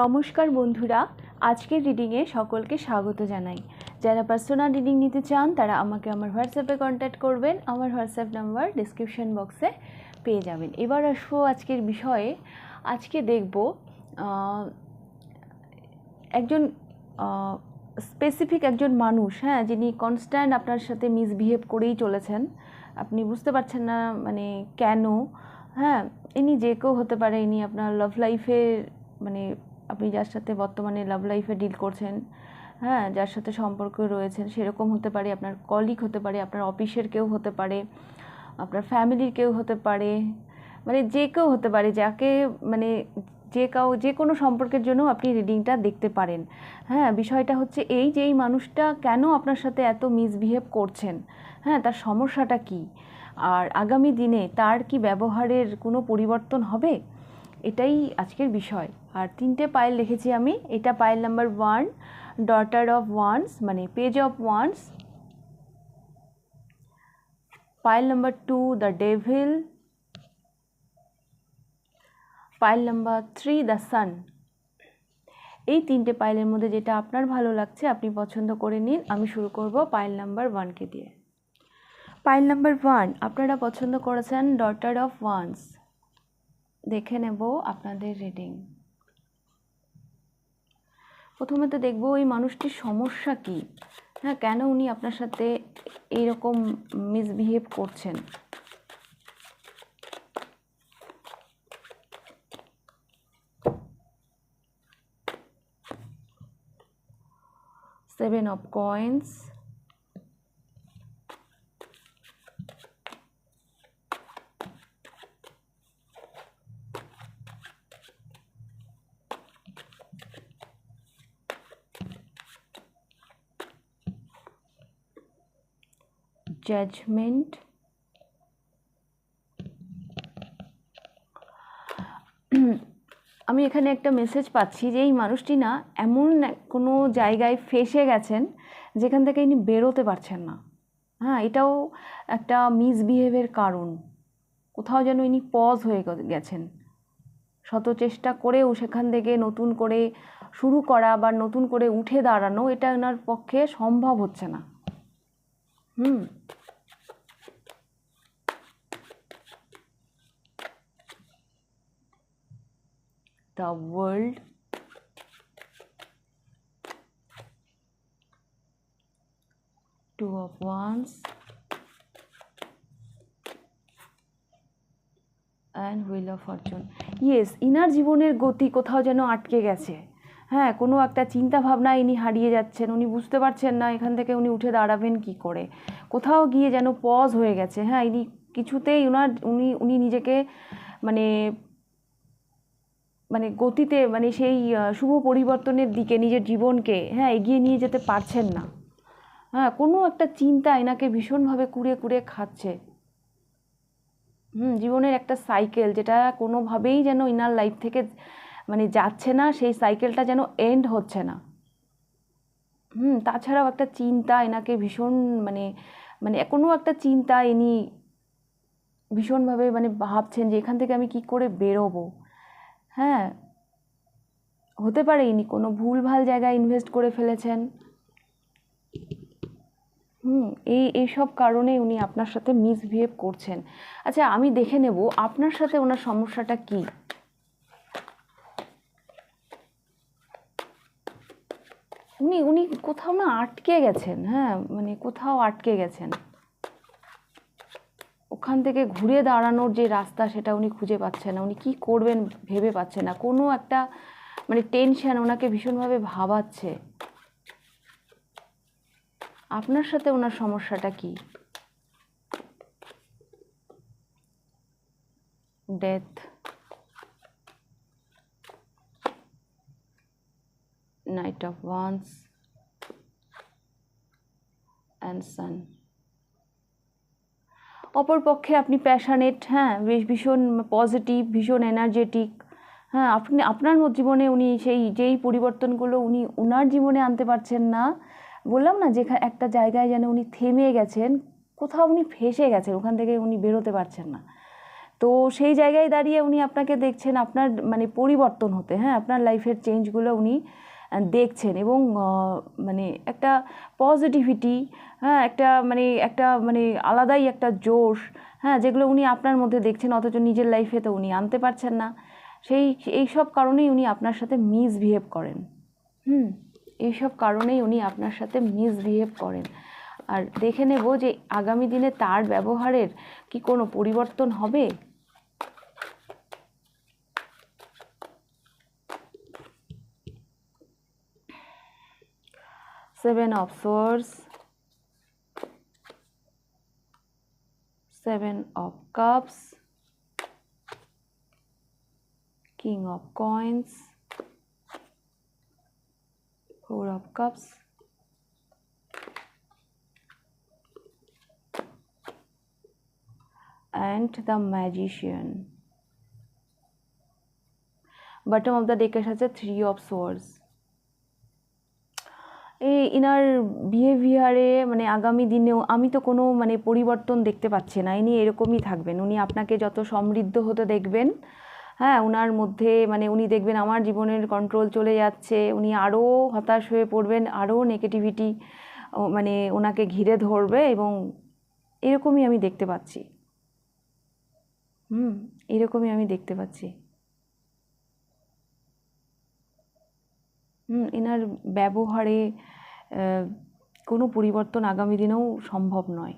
নমস্কার বন্ধুরা, আজকের রিডিংয়ে সকলকে স্বাগত জানাই। যারা পার্সোনাল রিডিং নিতে চান, তারা আমাকে আমার হোয়াটসঅ্যাপে কন্ট্যাক্ট করবেন। আমার হোয়াটসঅ্যাপ নাম্বার ডিসক্রিপশন বক্সে পেয়ে যাবেন। এবার আসব আজকের বিষয়ে। আজকে দেখব একজন স্পেসিফিক একজন মানুষ হ্যাঁ যিনি কনস্ট্যান্ট আপনার সাথে মিসবিহেভ করেই চলেছেন। আপনি বুঝতে পারছেন না মানে কেন? হ্যাঁ ইনি যে কেউ হতে পারে, ইনি আপনার লাভ লাইফে মানে আপনি যার সাথে বর্তমানে লাভ লাইফে ডিল করছেন হ্যাঁ যার সাথে সম্পর্ক রয়েছেন, সেরকম হতে পারে, আপনার কলিগ হতে পারে, আপনার অফিসের কেউ হতে পারে, আপনার ফ্যামিলির কেউ হতে পারে মানে যে কেউ হতে পারে, যাকে মানে যে কাউ, যে কোনো সম্পর্কের জন্য আপনি রিডিংটা দেখতে পারেন। হ্যাঁ বিষয়টা হচ্ছে এই যে এই মানুষটা কেন আপনার সাথে এত মিসবিহেভ করছেন? হ্যাঁ তার সমস্যাটা কি? আর আগামী দিনে তার কি ব্যবহারের কোনো পরিবর্তন হবে? এটাই আজকের বিষয়। আর তিনটে পাইল লিখেছি আমি। এটা pile number one daughter of wands মানে page of wands pile number two the devil pile number three the sun এই তিনটে পাইলের মধ্যে যেটা আপনার ভালো লাগছে, আপনি পছন্দ করে নিন। আমি শুরু করব পাইল নাম্বার ওয়ানকে দিয়ে। পাইল নাম্বার ওয়ান আপনারা পছন্দ করেছেন ডটার অফ ওয়ান্স দেখে নেব আপনাদের রিডিং প্রথমে তো দেখব ওই মানুষটির সমস্যা কি। হ্যাঁ কেন উনি আপনার সাথে এইরকম মিসবিহেভ করছেন? Seven of coins. Judgment. আমি এখানে একটা মেসেজ পাচ্ছি যে এই মানুষটি না এমন কোনো জায়গায় ফেসে গেছেন যেখান থেকে ইনি বেরোতে পারছেন না। হ্যাঁ এটাও একটা মিসবিহেভের কারণ। কোথাও যেন ইনি পজ হয়ে গেছেন। শত চেষ্টা করেও সেখান থেকে নতুন করে শুরু করা বা নতুন করে উঠে দাঁড়ানো এটা ওনার পক্ষে সম্ভব হচ্ছে না। হুম। The world two of wands and wheel of fortune yes inner জীবনের গতি কোথাও যেন আটকে গেছে। হ্যাঁ কোনো একটা চিন্তা ভাবনা ইনি হারিয়ে যাচ্ছেন, উনি বুঝতে পারছেন না এখান থেকে উনি উঠে দাঁড়াবেন কি করে। কোথাও গিয়ে যেন পজ হয়ে গেছে। হ্যাঁ ইনি কিছুতেই উনার, উনি উনি নিজেকে মানে মানে গতিতে মানে সেই শুভ পরিবর্তনের দিকে, নিজের জীবনকে হ্যাঁ এগিয়ে নিয়ে যেতে পারছেন না। হ্যাঁ কোনো একটা চিন্তা এনাকে ভীষণভাবে কুড়ে কুড়ে খাচ্ছে। হুম, জীবনের একটা সাইকেল যেটা কোনোভাবেই যেন ইনার লাইফ থেকে মানে যাচ্ছে না, সেই সাইকেলটা যেন এন্ড হচ্ছে না। হুম, তাছাড়াও একটা চিন্তা এনাকে ভীষণ মানে মানে কোনো একটা চিন্তা ইনি ভীষণভাবে মানে ভাবছেন যে এখান থেকে আমি কি করে বেরোবো? হ্যাঁ হতে পারে ইনি কোনো ভুলভাল জায়গায় ইনভেস্ট করে ফেলেছেন। হুম, এই এইসব কারণে উনি আপনার সাথে মিসবিহেভ করছেন। আচ্ছা আমি দেখে নেব আপনার সাথে ওনার সমস্যাটা কি? উনি উনি কোথাও না আটকে গেছেন হ্যাঁ মানে কোথাও আটকে গেছেন। ওখান থেকে ঘুরে দাঁড়ানোর যে রাস্তা সেটা উনি খুঁজে পাচ্ছেন না। উনি কি করবেন ভেবে পাচ্ছেন না। কোনো একটা মানে টেনশান ওনাকে ভীষণভাবে ভাবাচ্ছে। আপনার সাথে ওনার সমস্যাটা কি? Death knight of wands and sun অপরপক্ষে আপনি প্যাশানেট হ্যাঁ বেশ ভীষণ পজিটিভ ভীষণ এনার্জেটিক হ্যাঁ আপনি, আপনার জীবনে উনি সেই, যেই পরিবর্তনগুলো উনি ওনার জীবনে আনতে পারছেন না, বললাম না যেখানে একটা জায়গায় যেন উনি থেমে গেছেন, কোথাও উনি ফেসে গেছেন, ওখান থেকে উনি বেরোতে পারছেন না। তো সেই জায়গায় দাঁড়িয়ে উনি আপনাকে দেখছেন, আপনার মানে পরিবর্তন হতে হ্যাঁ আপনার লাইফের চেঞ্জগুলো উনি দেখছেন এবং মানে একটা পজিটিভিটি হ্যাঁ একটা মানে একটা মানে আলাদাই একটা জোশ হ্যাঁ যেগুলো উনি আপনার মধ্যে দেখছেন, অথচ নিজের লাইফে তো উনি আনতে পারছেন না। সেই, এই সব কারণেই উনি আপনার সাথে মিসবিহেভ করেন। হুম এইসব কারণেই উনি আপনার সাথে মিসবিহেভ করেন। আর দেখে নেব যে আগামী দিনে তার ব্যবহারের কি কোনো পরিবর্তন হবে? seven of swords. Seven of cups. King of coins. Four of cups. And the magician. Bottom of the deck has a three of swords. ইনার বিহেভিয়ারে মানে আগামী দিনেও আমি তো কোনো মানে পরিবর্তন দেখতে পাচ্ছি না। ইনি এরকমই থাকবেন। উনি আপনাকে যত সমৃদ্ধ হতে দেখবেন হ্যাঁ ওনার মধ্যে মানে উনি দেখবেন আমার জীবনের কন্ট্রোল চলে যাচ্ছে, উনি আরও হতাশ হয়ে পড়বেন আরও নেগেটিভিটি মানে ওনাকে ঘিরে ধরবে এবং এরকমই আমি দেখতে পাচ্ছি। হুম, এরকমই আমি দেখতে পাচ্ছি হুম এনার ব্যবহারে কোনো পরিবর্তন আগামী দিনেও সম্ভব নয়।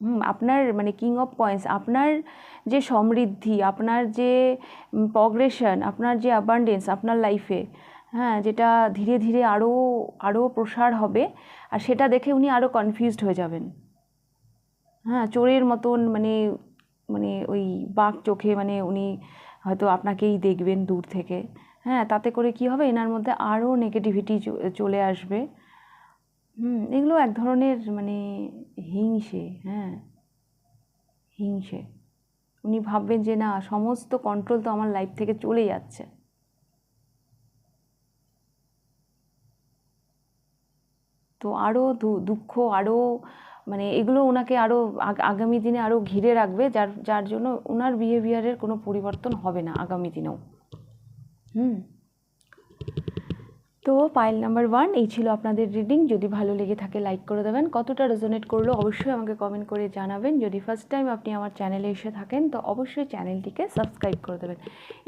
হুম, আপনার মানে কিং অফ কয়েন্স আপনার যে সমৃদ্ধি, আপনার যে প্রগ্রেশন আপনার যে অ্যাবান্ডেন্স আপনার লাইফে হ্যাঁ যেটা ধীরে ধীরে আরও আরও প্রসার হবে, আর সেটা দেখে উনি আরও কনফিউজড হয়ে যাবেন। হ্যাঁ চোরের মতন মানে মানে ওই বাঘ চোখে মানে উনি হয়তো আপনাকেই দেখবেন দূর থেকে। হ্যাঁ তাতে করে কি হবে? এনার মধ্যে আরও নেগেটিভিটি চলে আসবে। হুম, এগুলো এক ধরনের মানে হিংসে হ্যাঁ। হিংসে। উনি ভাববেন যে না, সমস্ত কন্ট্রোল তো আমার লাইফ থেকে চলে যাচ্ছে। তো আরও দুঃখ, আরও মানে এগুলো ওনাকে আরও আগ- আগামী দিনে আরও ঘিরে রাখবে, যার যার জন্য ওনার বিহেভিয়ারের কোনো পরিবর্তন হবে না আগামী দিনেও। হুম। তো পাইল নাম্বার ওয়ান এই ছিল আপনাদের রিডিং যদি ভালো লেগে থাকে লাইক করে দেবেন। কতটা রেজোনেট করল, অবশ্যই আমাকে কমেন্ট করে জানাবেন। যদি ফার্স্ট টাইম আপনি আমার চ্যানেলে এসে থাকেন, তো অবশ্যই চ্যানেলটিকে সাবস্ক্রাইব করে দেবেন।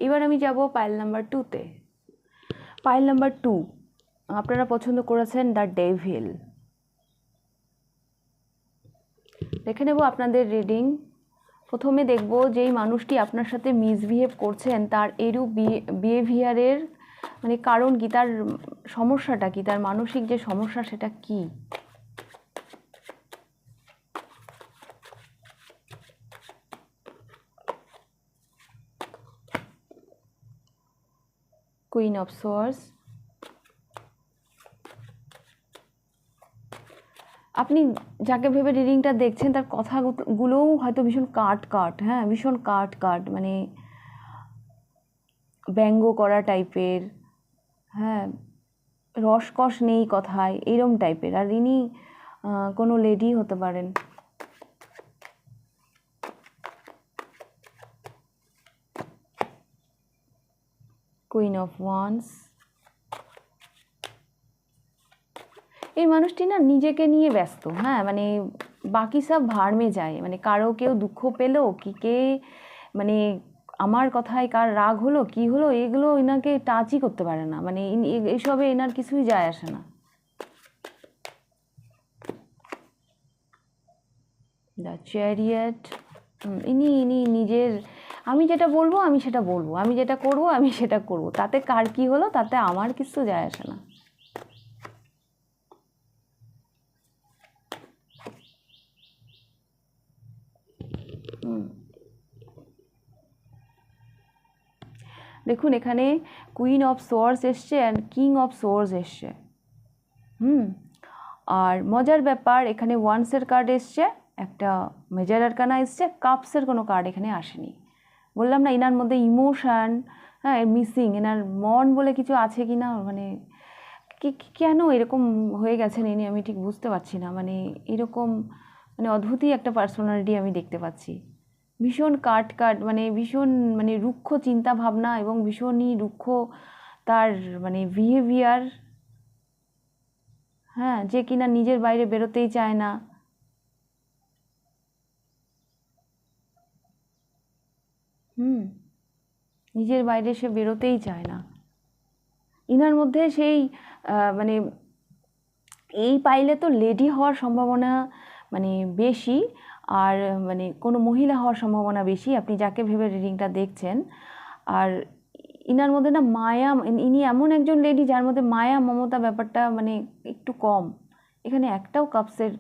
এবার আমি যাব পাইল নাম্বার টুতে পাইল নাম্বার টু আপনারা পছন্দ করেছেন দ্য ডেভিল দেখে নেব আপনাদের রিডিং প্রথমে দেখব যেই মানুষটি আপনার সাথে মিসবিহেভ করছেন, তার এরূপ বিহেভিয়ারের মানে কারণ কি? তার সমস্যাটা কি? তার মানসিক যে সমস্যা, সেটা কি? কুইন অফ সোয়ার্স আপনি যাকে ভেবে রিডিংটা দেখছেন, তার কথাগুলোও হয়তো ভীষণ কাট কাট হ্যাঁ ভীষণ কাট কাট মানে ব্যঙ্গ করা টাইপের হ্যাঁ রসকস নেই কথায়, এরম টাইপের আর ইনি কোনো লেডি হতে পারেন। কুইন অফ ওয়ান্স এই মানুষটি না নিজেকে নিয়ে ব্যস্ত হ্যাঁ? মানে বাকি সব ভাড়মে যায়। মানে কারও কেউ দুঃখ পেল কি কে? মানে আমার কথায় কার রাগ হলো, কি হলো, এগুলো এনাকে টাচই করতে পারে না। মানে ইনি- এ- এসবে এনার কিছুই যায় আসে না। দ্য চ্যারিয়েট ইনি ইনি নিজের, আমি যেটা বলব, আমি সেটা বলব। আমি যেটা করব, আমি সেটা করব। তাতে কার কি হলো, তাতে আমার কিছু যায় আসে না হুম দেখুন, এখানে কুইন অফ সোয়ার্স এসছে অ্যান্ড কিং অফ সোয়ার্স এসছে। হুম, আর মজার ব্যাপার, এখানে ওয়ান্সের কার্ড এসছে, একটা মেজার আরকানা এসছে কাপসের কোনো কার্ড এখানে আসেনি। বললাম না, এনার মধ্যে ইমোশান হ্যাঁ মিসিং এনার মন বলে কিছু আছে কি না মানে কি কেন এরকম হয়ে গেছেন ইনি আমি ঠিক বুঝতে পারছি না। মানে এরকম মানে অদ্ভুতই একটা পার্সোনালিটি আমি দেখতে পাচ্ছি। ভীষণ কাট কাট মানে ভীষণ মানে রুক্ষ চিন্তা ভাবনা এবং ভীষণই রুক্ষ তার মানে বিহেভিয়ার হ্যাঁ যে কিনা নিজের বাইরে বেরোতেই চায় না। হুম, নিজের বাইরে সে বেরোতেই চায় না। ইনার মধ্যে সেই মানে এই পাইলে তো লেডি হওয়ার সম্ভাবনা মানে বেশি। আর মানে কোনো মহিলা হওয়ার সম্ভাবনা বেশি। আপনি যাকে ভেবে রিডিংটা দেখছেন। আর ইনার মধ্যে না মায়া, ইনি এমন একজন লেডি যার মধ্যে মায়া, মমতা ব্যাপারটা মানে একটু কম। এখানে একটাও কাপসের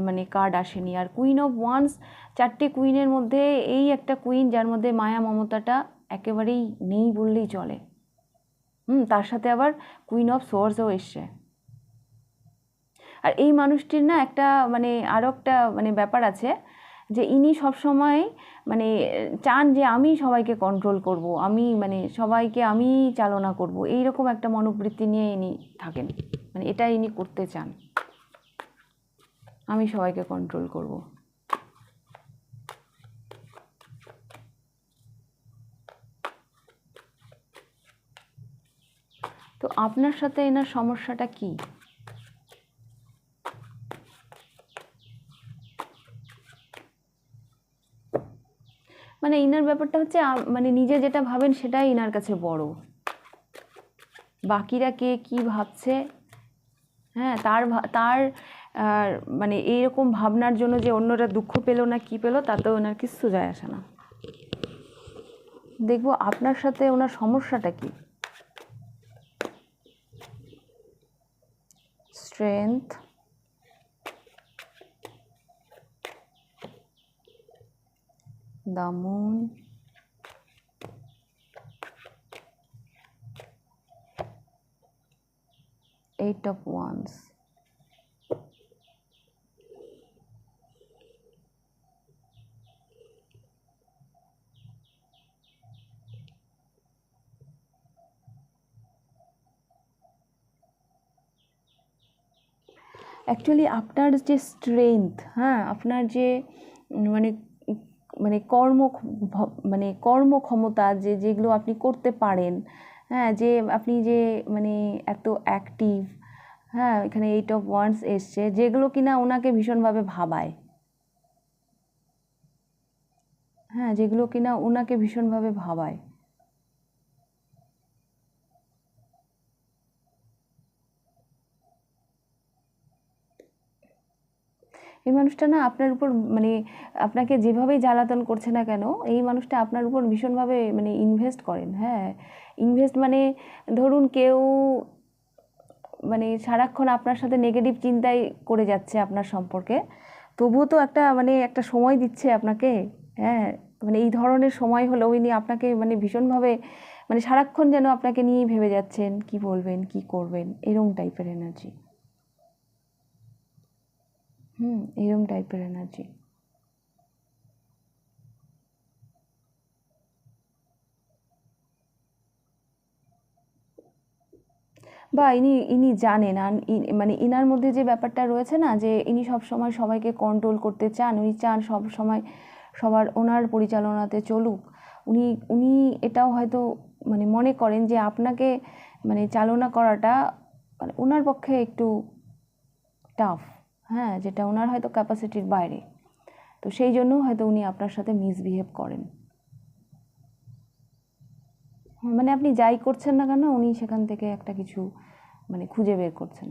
মানে কার্ড আসেনি। আর কুইন অফ ওয়ান্স চারটে কুইনের মধ্যে এই একটা কুইন যার মধ্যে মায়া, মমতাটা একেবারেই নেই বললেই চলে। হুম, তার সাথে আবার কুইন অফ সোয়ার্সও এসছে। আর এই মানুষটির না একটা মানে আরও একটা মানে ব্যাপার আছে যে ইনি সবসময় মানে চান যে আমি সবাইকে কন্ট্রোল করব, আমি মানে সবাইকে আমি চালনা করব এই রকম একটা মনোবৃত্তি নিয়ে ইনি থাকেন। মানে এটা ইনি করতে চান। আমি সবাইকে কন্ট্রোল করব। তো আপনার সাথে এনার সমস্যাটা কি? মানে ইনার ব্যাপারটা হচ্ছে মানে নিজে যেটা ভাবেন সেটাই ইনার কাছে বড়। বাকিরা কে কি ভাবছে? হ্যাঁ তার তার মানে এইরকম ভাবনার জন্য যে অন্যরা দুঃখ পেল না কি পেল, তাতেও ওনার কিচ্ছু যায় আসে না। দেখব আপনার সাথে ওনার সমস্যাটা কি? Strength the moon eight of wands. Actually আপনার যে স্ট্রেংথ হ্যাঁ আপনার যে উম, মানে মানে কর্ম মানে কর্মক্ষমতা যে, যেগুলো আপনি করতে পারেন হ্যাঁ যে আপনি যে মানে এত অ্যাক্টিভ হ্যাঁ এখানে এইট অফ ওয়ান্স এসছে, যেগুলো কিনা ওনাকে ভীষণভাবে ভাবায়। হ্যাঁ যেগুলো কিনা ওনাকে ভীষণভাবে ভাবায়। এই মানুষটা না আপনার উপর মানে আপনাকে যেভাবেই জ্বালাতন করছে না কেন, এই মানুষটা আপনার উপর ভীষণভাবে মানে ইনভেস্ট করেন হ্যাঁ। ইনভেস্ট মানে ধরুন কেউ মানে সারাক্ষণ আপনার সাথে নেগেটিভ চিন্তাই করে যাচ্ছে আপনার সম্পর্কে। তবুও তো একটা মানে একটা সময় দিচ্ছে আপনাকে হ্যাঁ। মানে এই ধরনের সময় হলেও ইনি আপনাকে মানে ভীষণভাবে মানে সারাক্ষণ যেন আপনাকে নিয়েই ভেবে যাচ্ছেন, কি বলবেন, কি করবেন এরকম টাইপের এনার্জি হুম এরকম টাইপের এনার্জি বা ইনি ইনি জানেন আর মানে ইনার মধ্যে যে ব্যাপারটা রয়েছে না, যে ইনি সব সময় সবাইকে কন্ট্রোল করতে চান, উনি চান সব সময় সবার ওনার পরিচালনাতে চলুক। উনি উনি এটাও হয়তো মানে মনে করেন যে আপনাকে মানে চালনা করাটা মানে ওনার পক্ষে একটু টাফ হ্যাঁ যেটা ওনার হয়তো ক্যাপাসিটির বাইরে। তো সেই জন্য হয়তো উনি আপনার সাথে মিসবিহেভ করেন। মানে আপনি যাই করছেন না কেন, উনি সেখান থেকে একটা কিছু মানে খুঁজে বের করছেন।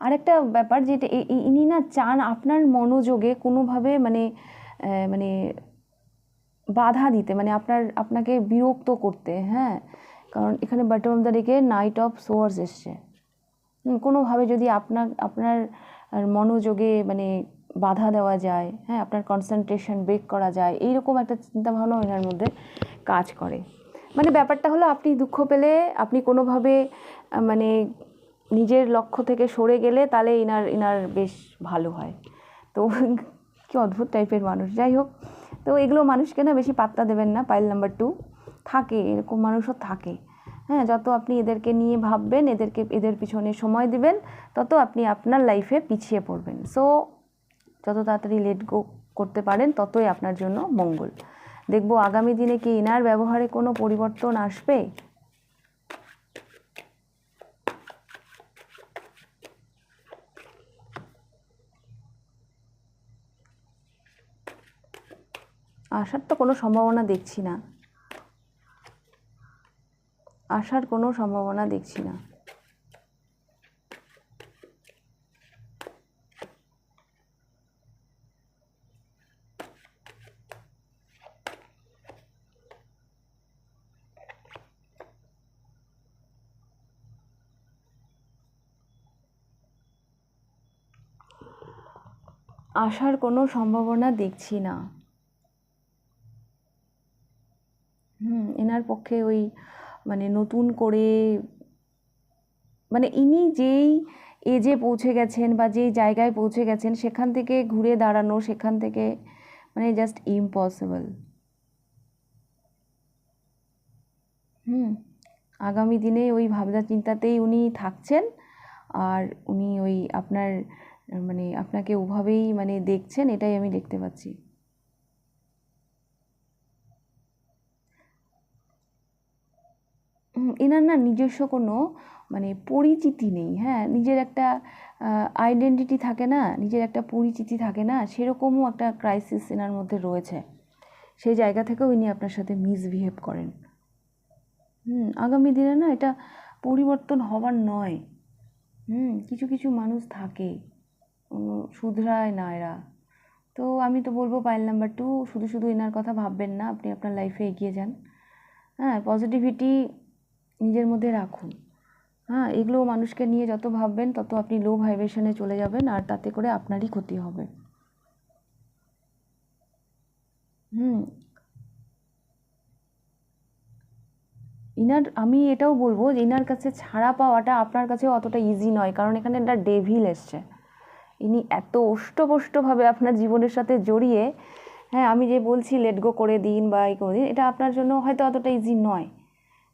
আরেকটা ব্যাপার যেটা ইনি না চান আপনার মনোযোগে কোনোভাবে মানে মানে বাধা দিতে মানে আপনার, আপনাকে বিরক্ত করতে হ্যাঁ। কারণ এখানে বটম অফ দ্য ডেকে নাইট অফ সোয়ার্স এসছে। কোনোভাবে যদি আপনার আপনার মনোযোগে মানে বাধা দেওয়া যায় হ্যাঁ আপনার কনসেন্ট্রেশন ব্রেক করা যায়, এইরকম একটা চিন্তাভাবনা এনার মধ্যে কাজ করে। মানে ব্যাপারটা হলো আপনি দুঃখ পেলে, আপনি কোনোভাবে মানে নিজের লক্ষ্য থেকে সরে গেলে তাহলে ইনার ইনার বেশ ভালো হয়। তো কি অদ্ভুত টাইপের মানুষ, যাই হোক। তো এগুলো মানুষকে না বেশি পাত্তা দেবেন না পাইল নাম্বার টু থাকে, এরকম মানুষও থাকে। হ্যাঁ যত আপনি এদেরকে নিয়ে ভাববেন, এদেরকে, এদের পিছনে সময় দিবেন, তত আপনি আপনার লাইফে পিছিয়ে পড়বেন। সো যত তাড়াতাড়ি লেট গো করতে পারেন, ততই আপনার জন্য মঙ্গল। দেখব আগামী দিনে কি এনার ব্যবহারে কোনো পরিবর্তন আসবে? আসার তো কোনো সম্ভাবনা দেখছি না। আসার কোনো সম্ভাবনা দেখছি না। আসার কোনো সম্ভাবনা দেখছি না। হুম এনার পক্ষে ওই মানে নতুন করে মানে ইনি যেই এজে পৌঁছে গেছেন বা যেই জায়গায় পৌঁছে গেছেন, সেখান থেকে ঘুরে দাঁড়ানো, সেখান থেকে মানে জাস্ট ইম্পসিবল হুম, আগামী দিনে ওই ভাবনা চিন্তাতেই উনি থাকছেন আর উনি ওই আপনার মানে আপনাকে ওভাবেই মানে দেখছেন, এটাই আমি দেখতে পাচ্ছি। এনার না নিজস্ব কোনো মানে পরিচিতি নেই হ্যাঁ? নিজের একটা আইডেন্টিটি থাকে না, নিজের একটা পরিচিতি থাকে না, সেরকমও একটা ক্রাইসিস এনার মধ্যে রয়েছে। সেই জায়গা থেকেও ইনি আপনার সাথে মিসবিহেভ করেন। হুম, আগামী দিনে না এটা পরিবর্তন হবার নয়। হুম, কিছু কিছু মানুষ থাকে শুধরায় না এরা। তো আমি তো বলব পাইল নাম্বার টু শুধু শুধু এনার কথা ভাববেন না, আপনি আপনার লাইফে এগিয়ে যান। হ্যাঁ পজিটিভিটি নিজের মধ্যে রাখুন। হ্যাঁ এগুলো মানুষকে নিয়ে যত ভাববেন, তত আপনি লো ভাইব্রেশনে চলে যাবেন, আর তাতে করে আপনারই ক্ষতি হবে। হুম। ইনার, আমি এটাও বলব যে ইনার কাছে ছাড়া পাওয়াটা আপনার কাছে অতটা ইজি নয়, কারণ এখানে একটা ডেভিল এসছে। ইনি এত ওষ্ঠপোষ্ঠভাবে আপনার জীবনের সাথে জড়িয়ে হ্যাঁ আমি যে বলছি লেট গো করে দিন বা এই করে দিন, এটা আপনার জন্য হয়তো অতটা ইজি নয়।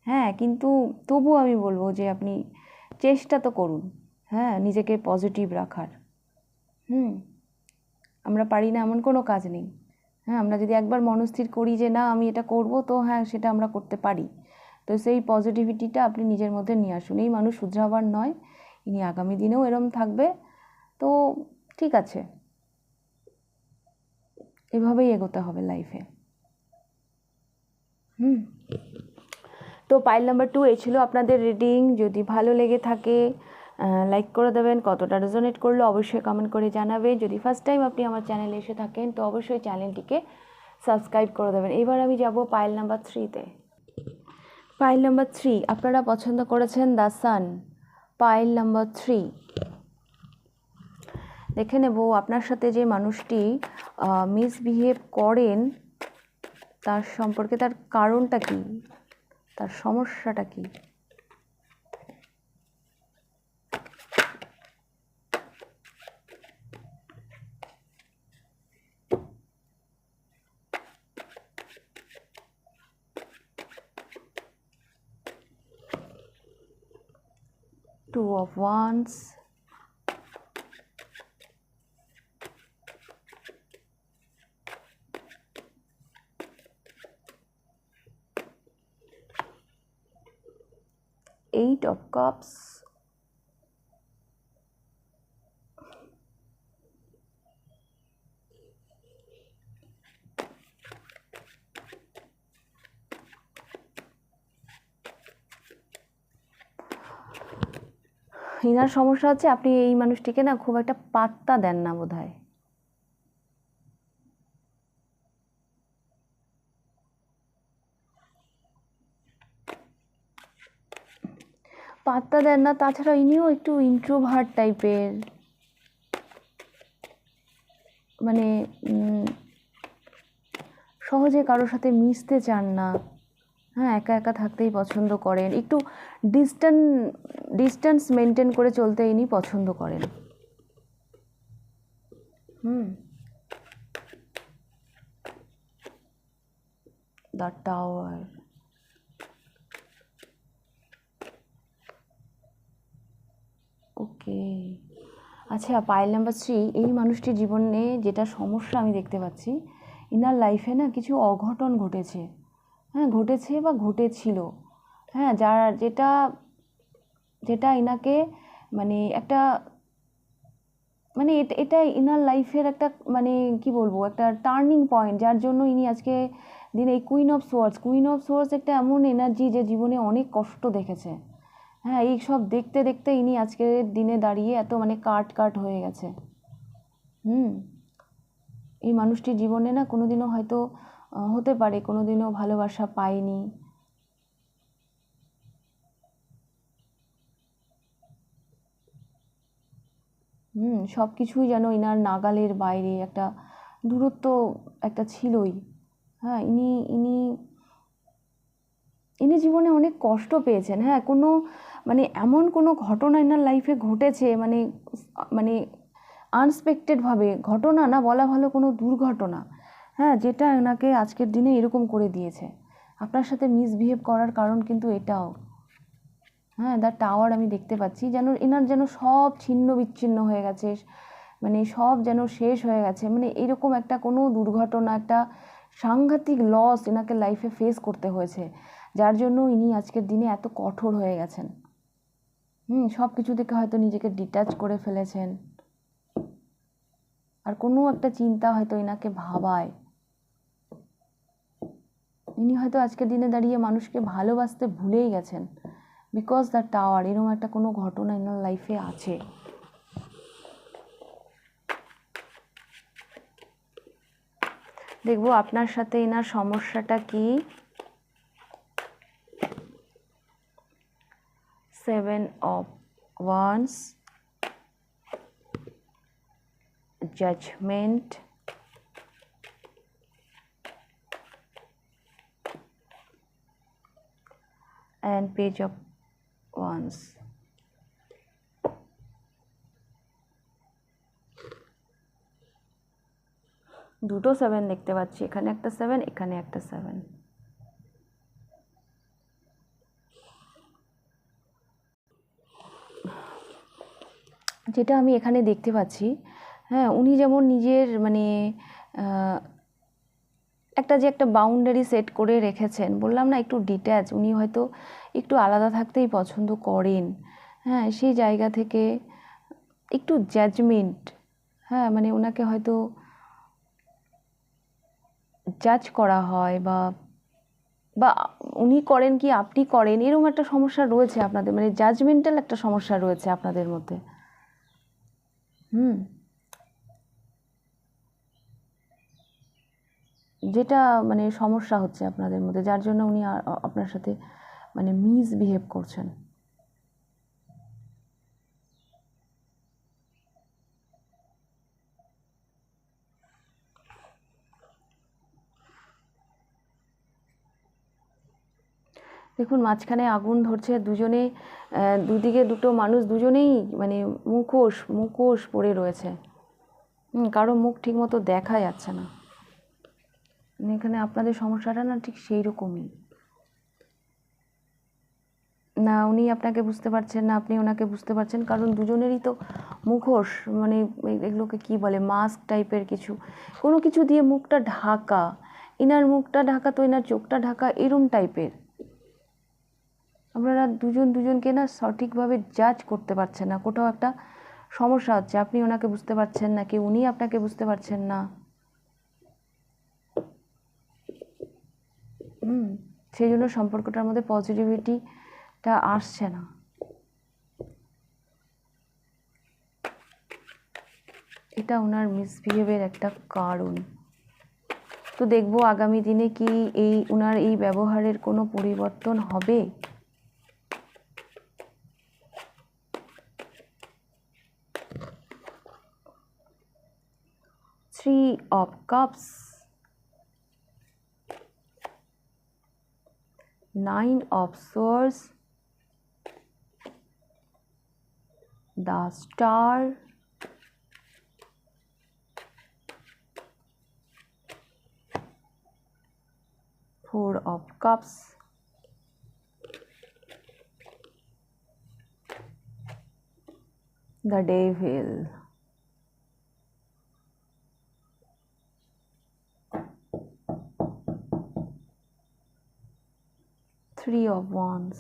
হ্যাঁ কিন্তু তবুও আমি বলব যে আপনি চেষ্টা তো করুন। হ্যাঁ নিজেকে পজিটিভ রাখার। হুম, আমরা পারি না, এমন কোনো কাজ নেই। হ্যাঁ আমরা যদি একবার মনস্থির করি যে না, আমি এটা করব, তো হ্যাঁ সেটা আমরা করতে পারি। তো সেই পজিটিভিটিটা আপনি নিজের মধ্যে নিয়ে আসুন। এই মানুষ শুধরাবার নয়, ইনি আগামী দিনেও এরম থাকবে। তো ঠিক আছে। এভাবেই এগোতে হবে লাইফে হুম। তো পাইল নাম্বার টু এই ছিল আপনাদের রিডিং যদি ভালো লেগে থাকে লাইক করে দেবেন, কতটা রেজোনেট করল অবশ্যই কমেন্ট করে জানাবেন। যদি ফার্স্ট টাইম আপনি আমার চ্যানেলে এসে থাকেন, তো অবশ্যই চ্যানেলটিকে সাবস্ক্রাইব করে দেবেন। এবার আমি যাব পাইল নাম্বার থ্রিতে পাইল নাম্বার থ্রি আপনারা পছন্দ করেছেন the sun pile number three দেখে নেব আপনার সাথে যে মানুষটি মিসবিহেভ করেন, তার সম্পর্কে তার কারণটা কি? তার সমস্যাটা কি two of wands eight of cups. ইনার সমস্যা হচ্ছে আপনি এই মানুষটিকে না খুব একটা পাত্তা দেন না বোধ হয় পাত্তা দেন না তাছাড়া ইনিও একটু ইন্ট্রোভার্ট টাইপের মানে সহজে কারোর সাথে মিশতে চান না। হ্যাঁ একা একা থাকতেই পছন্দ করেন। একটু ডিস্টেন্স ডিস্টেন্স মেনটেন করে চলতে ইনি পছন্দ করেন। হুম। দ্য টাওয়ার ওকে আচ্ছা পাইল নাম্বার থ্রি এই মানুষটির জীবনে যেটা সমস্যা আমি দেখতে পাচ্ছি, ইনার লাইফে না কিছু অঘটন ঘটেছে। হ্যাঁ ঘটেছে বা ঘটেছিল। হ্যাঁ যার যেটা যেটা ইনাকে মানে একটা মানে এটা এটা ইনার লাইফের একটা মানে কি বলব, একটা টার্নিং পয়েন্ট যার জন্য ইনি আজকে দিন এই queen of swords queen of swords একটা এমন এনার্জি যে জীবনে অনেক কষ্ট দেখেছে। হ্যাঁ এই সব দেখতে দেখতে ইনি আজকের দিনে দাঁড়িয়ে এত মানে কাট কাট হয়ে গেছে। হুম? এই মানুষটির জীবনে না কোনোদিনও হয়তো হতে পারে, কোনোদিনও ভালোবাসা পায়নি। হুম সব কিছুই যেন ইনার নাগালের বাইরে, একটা দূরত্ব একটা ছিলই। হ্যাঁ ইনি ইনি ইনি জীবনে অনেক কষ্ট পেয়েছেন হ্যাঁ? কোনো মানে এমন কোনো ঘটনা এনার লাইফে ঘটেছে মানে মানে আনএক্সপেক্টেডভাবে ঘটনা না বলা ভালো কোনো দুর্ঘটনা হ্যাঁ? যেটা এনাকে আজকের দিনে এরকম করে দিয়েছে। আপনার সাথে মিসবিহেভ করার কারণ কিন্তু এটাও। হ্যাঁ দ্য টাওয়ার আমি দেখতে পাচ্ছি, যেন এনার যেন সব ছিন্ন বিচ্ছিন্ন হয়ে গেছে মানে সব যেন শেষ হয়ে গেছে মানে এরকম একটা কোনো দুর্ঘটনা, একটা সাংঘাতিক লস এনাকে লাইফে ফেস করতে হয়েছে। যার জন্য ইনি আজকের দিনে এত কঠোর হয়ে গেছেন। হুম, সব কিছু থেকে হয়তো নিজেকে ডিট্যাচ করে ফেলেছেন। আর কোনো একটা চিন্তা হয়তো এনাকে ভাবায়। ইনি হয়তো আজকের দিনে দাঁড়িয়ে মানুষকে ভালোবাসতে ভুলেই গেছেন। বিকজ দ্য টাওয়ার এরকম একটা কোনো ঘটনা এনার লাইফে আছে। দেখব আপনার সাথে এনার সমস্যাটা কি? Seven of wands judgment and page of wands. দুটো সেভেন দেখতে পাচ্ছি, এখানে একটা সেভেন এখানে একটা সেভেন যেটা আমি এখানে দেখতে পাচ্ছি হ্যাঁ উনি যেমন নিজের মানে একটা যে একটা বাউন্ডারি সেট করে রেখেছেন, বললাম না একটু ডিট্যাচ উনি হয়তো একটু আলাদা থাকতেই পছন্দ করেন হ্যাঁ সেই জায়গা থেকে একটু জাজমেন্ট হ্যাঁ মানে ওনাকে হয়তো জাজ করা হয় বা বা উনি করেন কি, আপনি করেন এরকম একটা সমস্যা রয়েছে আপনাদের মানে জাজমেন্টাল একটা সমস্যা রয়েছে আপনাদের মধ্যে। হুম। যেটা মানে সমস্যা হচ্ছে আপনাদের মধ্যে, যার জন্য উনি আপনার সাথে মানে মিসবিহেভ করছেন। দেখুন, মাঝখানে আগুন ধরছে দুজনে দুদিকে দুটো মানুষ দুজনেই মানে মুখোশ মুখোশ পড়ে রয়েছে। হুম, কারও মুখ ঠিকমতো দেখা যাচ্ছে না। মানে এখানে আপনাদের সমস্যাটা না ঠিক সেই রকমই না, উনি আপনাকে বুঝতে পারছেন না, আপনি ওনাকে বুঝতে পারছেন, কারণ দুজনেরই তো মুখোশ মানে এগুলোকে কি বলে মাস্ক টাইপের কিছু। কোনো কিছু দিয়ে মুখটা ঢাকা, ইনার মুখটা ঢাকা তো ইনার চোখটা ঢাকা, এরম টাইপের আপনারা দুজন দুজনকে না সঠিকভাবে জাজ করতে পারছেন না। কোথাও একটা সমস্যা হচ্ছে। আপনি ওনাকে বুঝতে পারছেন না, কি উনি আপনাকে বুঝতে পারছেন না? হুম সেই জন্য সম্পর্কটার মধ্যে পজিটিভিটিটা আসছে না। এটা ওনার মিসবিহেভের একটা কারণ। তো দেখব আগামী দিনে কি এই, ওনার এই ব্যবহারের কোনো পরিবর্তন হবে? of cups, nine of swords, the star, four of cups, the devil. Three of wands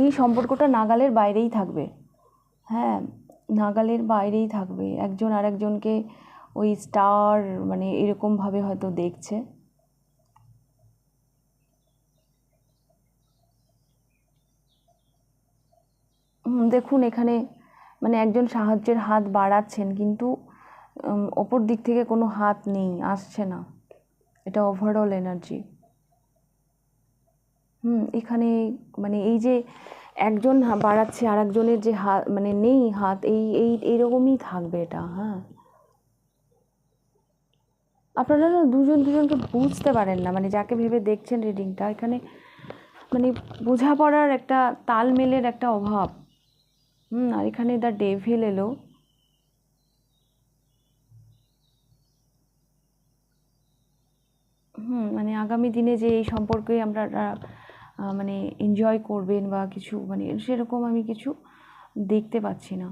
এই সম্পর্কটা নাগালের বাইরেই থাকবে। হ্যাঁ নাগালের বাইরেই থাকবে। একজন আরেকজনকে ওই স্টার মানে এরকমভাবে হয়তো দেখছে। দেখুন এখানে মানে একজন সাহায্যের হাত বাড়াচ্ছেন, কিন্তু ওপর দিক থেকে কোনো হাত নেই, আসছে না। এটা ওভারঅল এনার্জি হুম, এখানে মানে এই যে একজন বাড়াচ্ছে আর একজনের যে হাত মানে নেই হাত, এই এই এইরকমই থাকবে এটা হ্যাঁ। আপনারা না দুজন দুজনকে বুঝতে পারেন না মানে যাকে ভেবে দেখছেন রিডিংটা এখানে মানে বোঝাপড়ার একটা তালমেলের একটা অভাব। হুম, আর এখানে দ্য ডেভিল এলো। হুম মানে আগামী দিনে যে এই সম্পর্কে আমরা মানে এনজয় করবেন বা কিছু মানে সেরকম আমি কিছু দেখতে পাচ্ছি না।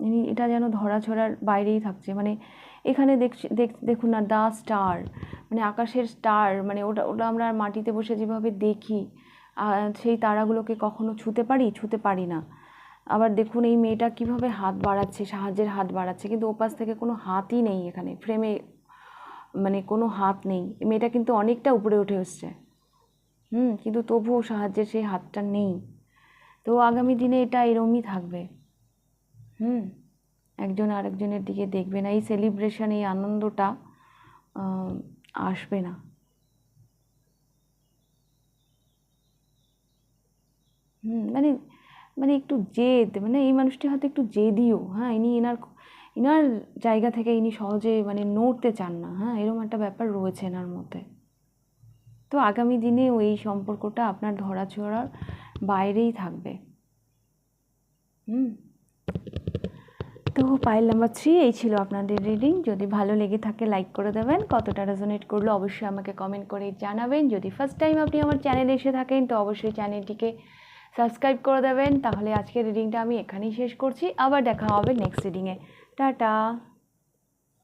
ইনি এটা যেন ধরাছড়ার বাইরেই থাকছে। মানে এখানে দেখছি, দেখ- দেখুন না দা স্টার মানে আকাশের স্টার মানে ওটা ওটা আমরা মাটিতে বসে যেভাবে দেখি সেই তারাগুলোকে কখনো ছুতে পারি ছুতে পারি না। আবার দেখুন এই মেয়েটা কীভাবে হাত বাড়াচ্ছে, সাহায্যের হাত বাড়াচ্ছে, কিন্তু ওপাশ থেকে কোনো হাতই নেই এখানে ফ্রেমে মানে কোনো হাত নেই। মেয়েটা কিন্তু অনেকটা উপরে উঠে এসছে। হুম, কিন্তু তবুও সাহায্যের সেই হাতটা নেই। তো আগামী দিনে এটা এরমই থাকবে। হুম, একজন আরেকজনের দিকে দেখবে না। এই সেলিব্রেশন এই আনন্দটা আসবে না। হুম মানে মানে একটু জেদ মানে এই মানুষটি হয়তো একটু জেদিও। হ্যাঁ ইনি এনার ইনার জায়গা থেকে ইনি সহজে মানে নড়তে চান না হ্যাঁ? এরকম একটা ব্যাপার রয়েছে এনার মধ্যে। তো আগামী দিনে ওই সম্পর্কটা আপনার ধরাছোঁয়ার বাইরেই থাকবে। হুম? তো পাইল নাম্বার থ্রি, এই ছিল আপনাদের রিডিং। যদি ভালো লেগে থাকে, লাইক করে দেবেন। কতটা রেজোনেট করল অবশ্যই আমাকে কমেন্ট করে জানাবেন। যদি ফার্স্ট টাইম আপনি আমার চ্যানেলে এসে থাকেন, তো অবশ্যই চ্যানেলটিকে সাবস্ক্রাইব করে দেবেন। তাহলে আজকের রিডিংটা আমি এখানেই শেষ করছি। আবার দেখা হবে নেক্সট রিডিংয়ে 哒哒。